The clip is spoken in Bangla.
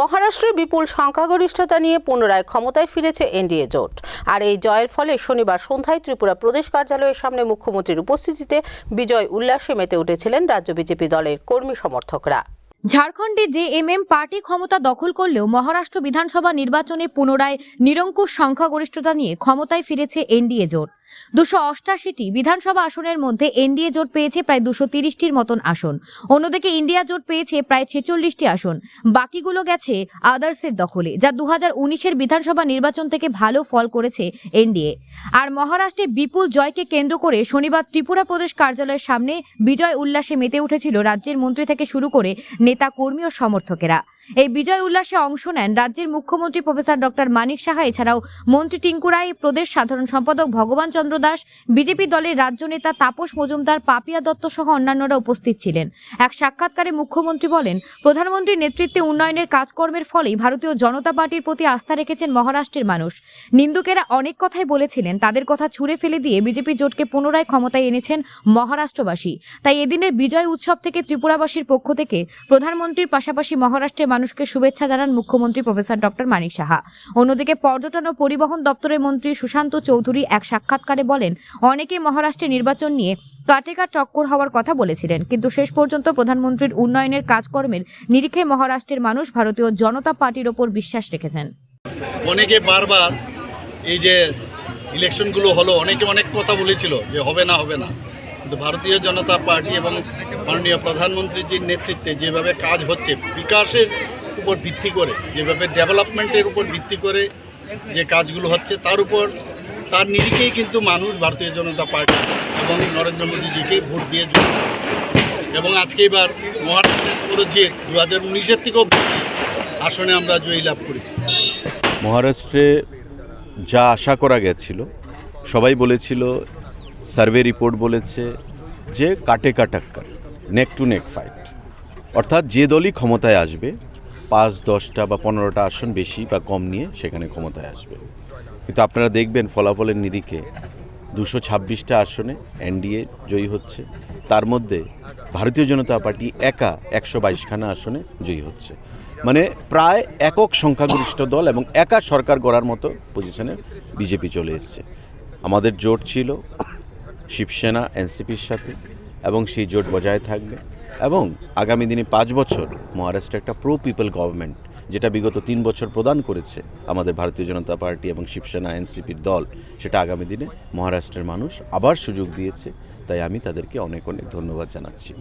মহারাষ্ট্রে বিপুল সংখ্যাগরিষ্ঠতা নিয়ে পুনরায় ক্ষমতায় ফিরেছে এনডিএ জোট। আর এই জয়ের ফলে শনিবার সন্ধ্যায় ত্রিপুরা প্রদেশ কার্যালয়ের সামনে মুখ্যমন্ত্রীর উপস্থিতিতে বিজয় উল্লাসে মেতে উঠেছিলেন রাজ্য বিজেপি দলের কর্মী সমর্থকরা। ঝাড়খণ্ডে জেএমএম পার্টি ক্ষমতা দখল করলেও মহারাষ্ট্র বিধানসভা নির্বাচনে পুনরায় নিরঙ্কুশ সংখ্যাগরিষ্ঠতা নিয়ে ক্ষমতায় ফিরেছে এনডিএ জোট। দুশো অষ্টাশিটি বিধানসভা আসনের মধ্যে এনডিএ জোট পেয়েছে প্রায় দুশো তিরিশটির মতন আসন। অন্যদিকে ইন্ডিয়া জোট পেয়েছে প্রায় ছেচল্লিশটি আসন। বাকিগুলো গেছে আদার্সের দখলে, যা দু হাজার উনিশের বিধানসভা নির্বাচন থেকে ভালো ফল করেছে এনডিএ। আর মহারাষ্ট্রে বিপুল জয়কে কেন্দ্র করে শনিবার ত্রিপুরা প্রদেশ কার্যালয়ের সামনে বিজয় উল্লাসে মেতে উঠেছিল রাজ্যের মন্ত্রী থেকে শুরু করে নেতা কর্মী ও সমর্থকেরা। এই বিজয় উল্লাসে অংশ নেন রাজ্যের মুখ্যমন্ত্রী প্রফেসর ডক্টর মানিক সাহা। এছাড়াও মন্ত্রী টিঙ্কু রায় প্রদেশ সাধারণ সম্পাদক ভগবান চন্দ্র দাস, বিজেপি দলের রাজ্য নেতা তাপস মজুমদার, পাপিয়া দত্ত সহ অন্যান্যরা উপস্থিত ছিলেন। এক সাক্ষাৎকারে মুখ্যমন্ত্রী বলেন, প্রধানমন্ত্রীর নেতৃত্বে উন্নয়নের কাজকর্মের ফলেই ভারতীয় জনতা পার্টির প্রতি আস্থা রেখেছেন মহারাষ্ট্রের মানুষ। নিন্দুকেরা অনেক কথাই বলেছিলেন, তাদের কথা ছুঁড়ে ফেলে দিয়ে বিজেপি জোটকে পুনরায় ক্ষমতায় এনেছেন মহারাষ্ট্রবাসী। তাই এদিনের বিজয় উৎসব থেকে ত্রিপুরাবাসীর পক্ষ থেকে প্রধানমন্ত্রীর পাশাপাশি মহারাষ্ট্রের মানুষকে শুভেচ্ছা জানান মুখ্যমন্ত্রী প্রফেসর ডক্টর মানিক সাহা। অন্যদিকে পর্যটন ও পরিবহন দপ্তরের মন্ত্রী সুশান্ত চৌধুরী এক সাক্ষাৎকারে বলেন, অনেকেই মহারাষ্ট্রে নির্বাচন নিয়ে কাটেকা টক্কর হওয়ার কথা বলেছিলেন, কিন্তু শেষ পর্যন্ত প্রধানমন্ত্রীর উন্নয়নের কাজকর্মের নিরিখে মহারাষ্ট্রের মানুষ ভারতীয় জনতা পার্টির ওপর বিশ্বাস রেখেছেন। অনেকে বারবার এই যে ইলেকশনগুলো হলো, অনেকে অনেক কথা বলেছিল যে হবে না হবে না। ভারতীয় জনতা পার্টি এবং মাননীয় প্রধানমন্ত্রীজির নেতৃত্বে যেভাবে কাজ হচ্ছে, বিকাশের উপর ভিত্তি করে, যেভাবে ডেভেলপমেন্টের উপর ভিত্তি করে যে কাজগুলো হচ্ছে, তার উপর, তার নিরিখেই কিন্তু মানুষ ভারতীয় জনতা পার্টি এবং নরেন্দ্র মোদীজিকে ভোট দিয়ে জয়ী এবং আজকে এবার মহারাষ্ট্রের পুরো যে দু হাজার উনিশের থেকেও আসনে আমরা জয়ী লাভ করেছি। মহারাষ্ট্রে যা আশা করা গেছিল, সবাই বলেছিল সার্ভে রিপোর্ট বলেছে যে কাটে কাটাক্কার নেক টু নেক ফাইট অর্থাৎ যে দলই ক্ষমতায় আসবে, পাঁচ, দশটা বা পনেরোটা আসন বেশি বা কম নিয়ে সেখানে ক্ষমতায় আসবে। কিন্তু আপনারা দেখবেন ফলাফলের নিরিখে দুশো ছাব্বিশটা আসনে এনডিএ জয়ী হচ্ছে। তার মধ্যে ভারতীয় জনতা পার্টি একা একশো বাইশখানা আসনে জয়ী হচ্ছে। মানে প্রায় একক সংখ্যাগরিষ্ঠ দল এবং একা সরকার গড়ার মতো পজিশনে বিজেপি চলে এসছে। আমাদের জোট ছিল শিবসেনা, এনসিপির সাথে, এবং সেই জোট বজায় থাকবে। এবং আগামী দিনে পাঁচ বছর মহারাষ্ট্রে একটা প্রো পিপল গভর্নমেন্ট যেটা বিগত তিন বছর প্রদান করেছে আমাদের ভারতীয় জনতা পার্টি এবং শিবসেনা, এনসিপির দল, সেটা আগামী দিনে মহারাষ্ট্রের মানুষ আবার সুযোগ দিয়েছে। তাই আমি তাদেরকে অনেক অনেক ধন্যবাদ জানাচ্ছি।